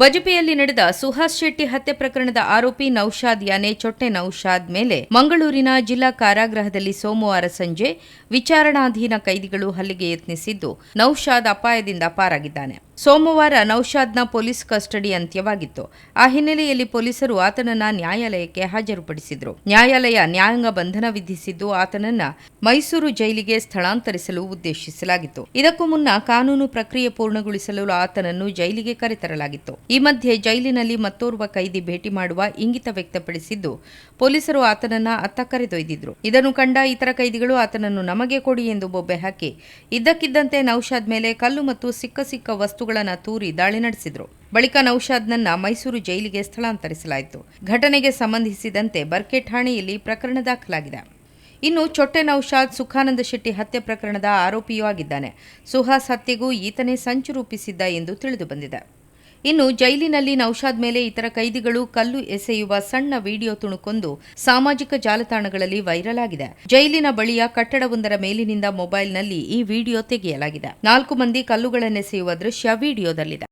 ಬಜಪೆಯಲ್ಲಿ ನಡೆದ ಸುಹಾಸ್ ಶೆಟ್ಟಿ ಹತ್ಯೆ ಪ್ರಕರಣದ ಆರೋಪಿ ನೌಶಾದ್ ಯಾನೆ ಚೊಟ್ಟೆ ನೌಶಾದ್ ಮೇಲೆ ಮಂಗಳೂರಿನ ಜಿಲ್ಲಾ ಕಾರಾಗೃಹದಲ್ಲಿ ಸೋಮವಾರ ಸಂಜೆ ವಿಚಾರಣಾಧೀನ ಕೈದಿಗಳು ಹಲ್ಲಿಗೆ ಯತ್ನಿಸಿದ್ದು ನೌಶಾದ್ ಅಪಾಯದಿಂದ ಪಾರಾಗಿದ್ದಾನೆ. ಸೋಮವಾರ ನೌಶಾದ್ನ ಪೊಲೀಸ್ ಕಸ್ಟಡಿ ಅಂತ್ಯವಾಗಿತ್ತು. ಆ ಹಿನ್ನೆಲೆಯಲ್ಲಿ ಪೊಲೀಸರು ಆತನನ್ನ ನ್ಯಾಯಾಲಯಕ್ಕೆ ಹಾಜರುಪಡಿಸಿದ್ರು. ನ್ಯಾಯಾಲಯ ನ್ಯಾಯಾಂಗ ಬಂಧನ ವಿಧಿಸಿದ್ದು ಆತನನ್ನ ಮೈಸೂರು ಜೈಲಿಗೆ ಸ್ಥಳಾಂತರಿಸಲು ಉದ್ದೇಶಿಸಲಾಗಿತ್ತು. ಇದಕ್ಕೂ ಮುನ್ನ ಕಾನೂನು ಪ್ರಕ್ರಿಯೆ ಪೂರ್ಣಗೊಳಿಸಲು ಆತನನ್ನು ಜೈಲಿಗೆ ಕರೆತರಲಾಗಿತ್ತು. ಈ ಮಧ್ಯೆ ಜೈಲಿನಲ್ಲಿ ಮತ್ತೋರ್ವ ಕೈದಿ ಭೇಟಿ ಮಾಡುವ ಇಂಗಿತ ವ್ಯಕ್ತಪಡಿಸಿದ್ದು, ಪೊಲೀಸರು ಆತನನ್ನ ಅತ್ತ ಕರೆದೊಯ್ದಿದ್ರು. ಇದನ್ನು ಕಂಡ ಇತರ ಕೈದಿಗಳು ಆತನನ್ನು ನಮಗೆ ಕೊಡಿ ಎಂದು ಬೊಬ್ಬೆ ಹಾಕಿ, ಇದ್ದಕ್ಕಿದ್ದಂತೆ ನೌಶಾದ್ ಮೇಲೆ ಕಲ್ಲು ಮತ್ತು ಸಿಕ್ಕ ಸಿಕ್ಕ ವಸ್ತುಗಳನ್ನು ತೂರಿ ದಾಳಿ ನಡೆಸಿದರು. ಬಳಿಕ ನೌಶಾದ್ನನ್ನ ಮೈಸೂರು ಜೈಲಿಗೆ ಸ್ಥಳಾಂತರಿಸಲಾಯಿತು. ಘಟನೆಗೆ ಸಂಬಂಧಿಸಿದಂತೆ ಬರ್ಕೆ ಠಾಣೆಯಲ್ಲಿ ಪ್ರಕರಣ ದಾಖಲಾಗಿದೆ. ಇನ್ನು ಚೊಟ್ಟೆ ನೌಶಾದ್ ಸುಖಾನಂದ ಶೆಟ್ಟಿ ಹತ್ಯೆ ಪ್ರಕರಣದ ಆರೋಪಿಯೂ ಆಗಿದ್ದಾನೆ. ಸುಹಾಸ್ ಹತ್ಯೆಗೂ ಈತನೇ ಸಂಚು ರೂಪಿಸಿದ್ದ ಎಂದು ತಿಳಿದುಬಂದಿದೆ ಇನ್ನು ಜೈಲಿನಲ್ಲಿ ನೌಶಾದ್ ಮೇಲೆ ಇತರ ಕೈದಿಗಳು ಕಲ್ಲು ಎಸೆಯುವ ಸಣ್ಣ ವಿಡಿಯೋ ತುಣುಕೊಂದು ಸಾಮಾಜಿಕ ಜಾಲತಾಣಗಳಲ್ಲಿ ವೈರಲ್ ಆಗಿದೆ. ಜೈಲಿನ ಬಳಿಯ ಕಟ್ಟಡವೊಂದರ ಮೇಲಿನಿಂದ ಮೊಬೈಲ್ನಲ್ಲಿ ಈ ವಿಡಿಯೋ ತೆಗೆಯಲಾಗಿದೆ. ನಾಲ್ಕು ಮಂದಿ ಕಲ್ಲುಗಳನ್ನೆಸೆಯುವ ದೃಶ್ಯ ವಿಡಿಯೋದಲ್ಲಿದೆ.